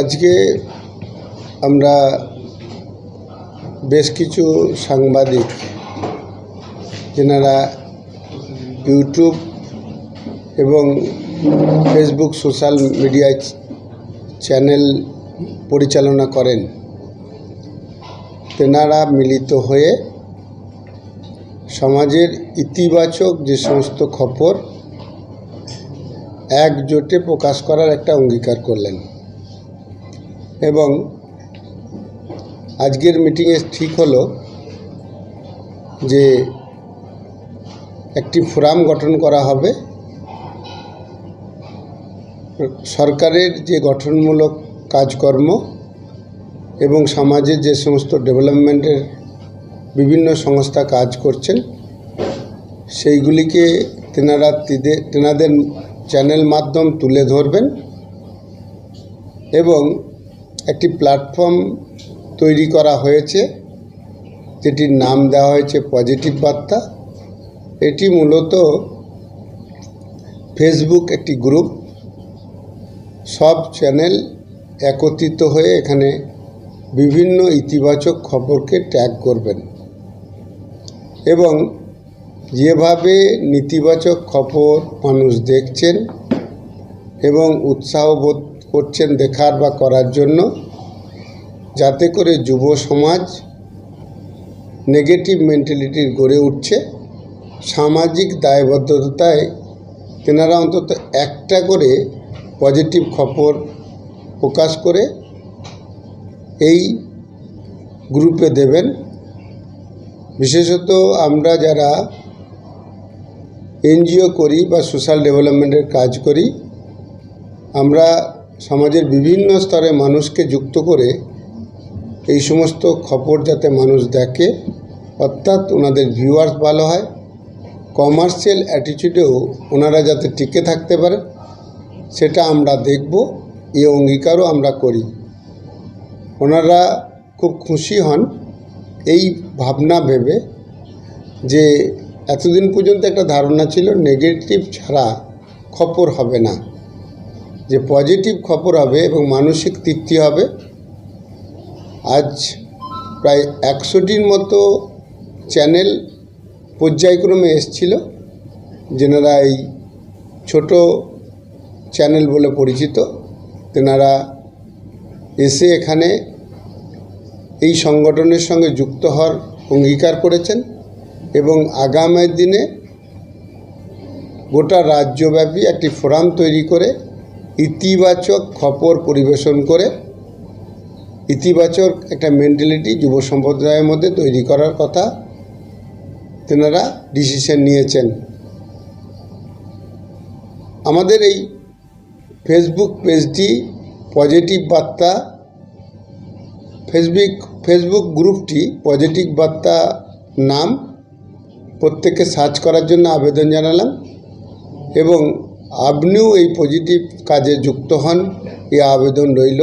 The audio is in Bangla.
আজকে আমরা বেশ কিছু সাংবাদিক, যেনারা ইউটিউব এবং ফেসবুক সোশ্যাল মিডিয়ায় চ্যানেল পরিচালনা করেন, তেনারা মিলিত হয়ে সমাজের ইতিবাচক যে সমস্ত খবর, একজোটে প্রকাশ করার একটা অঙ্গীকার করলেন। এবং আজকের মিটিংয়ে ঠিক হলো যে একটি ফোরাম গঠন করা হবে। সরকারের যে গঠনমূলক কাজকর্ম এবং সমাজের যে সমস্ত ডেভেলপমেন্টের বিভিন্ন সংস্থা কাজ করছেন, সেইগুলিকে তেনারা তেনাদের চ্যানেল মাধ্যম তুলে ধরবেন এবং একটি প্ল্যাটফর্ম তৈরি করা হয়েছে, যেটির নাম দেওয়া হয়েছে পজিটিভ বার্তা এটি মূলত ফেসবুক একটি গ্রুপ সব চ্যানেল একত্রিত হয়ে এখানে বিভিন্ন ইতিবাচক খবরকে ট্যাগ করবেন। এবং যেভাবে নেতিবাচক খবর মানুষ দেখছেন এবং উৎসাহ বোধ করছেন দেখার বা করার জন্য, যাতে করে যুব সমাজ নেগেটিভ মেন্টালিটির গড়ে উঠছে। সামাজিক দায়বদ্ধতায় তেনারা অন্তত একটা করে পজিটিভ খবর প্রকাশ করে এই গ্রুপে দেবেন। বিশেষত আমরা যারা এনজিও করি বা সোশ্যাল ডেভেলপমেন্টের কাজ করি, আমরা সমাজের বিভিন্ন স্তরে মানুষকে যুক্ত করে এই সমস্ত খবর যাতে মানুষ দেখে, অর্থাৎ ওনাদের ভিউয়ার্স ভালো হয় কমার্শিয়াল অ্যাটিচিউডেও ওনারা যাতে টিকে থাকতে পারে, সেটা আমরা দেখব, এ অঙ্গীকারও আমরা করি। ওনারা খুব খুশি হন এই ভাবনা ভেবে যে এতদিন পর্যন্ত একটা ধারণা ছিল নেগেটিভ ছাড়া খপর হবে না। যে পজিটিভ খবর হবে এবং মানসিক তৃপ্তি হবে, আজ প্রায় একশোটির মতো চ্যানেল পর্যায়ক্রমে এসছিল, যেনারা এই ছোট চ্যানেল বলে পরিচিত, তেনারা এসে এখানে এই সংগঠনের সঙ্গে যুক্ত হওয়ার অঙ্গীকার করেছেন এবং আগামী দিনে গোটা রাজ্যব্যাপী একটি ফোরাম তৈরি করে ইতিবাচক খবর পরিবেশন করে ইতিবাচক একটা মেন্টালিটি যুব সম্প্রদায়ের মধ্যে তৈরি করার কথা তেনারা ডিসিশন নিয়েছেন। আমাদের এই ফেসবুক পেজটি পজিটিভ বার্তা ফেসবুক ফেসবুক গ্রুপটি পজিটিভ বার্তা নাম প্রত্যেককে সার্চ করার জন্য আবেদন জানালাম এবং আপনিও এই পজিটিভ কাজে যুক্ত হন এই আবেদন রইল।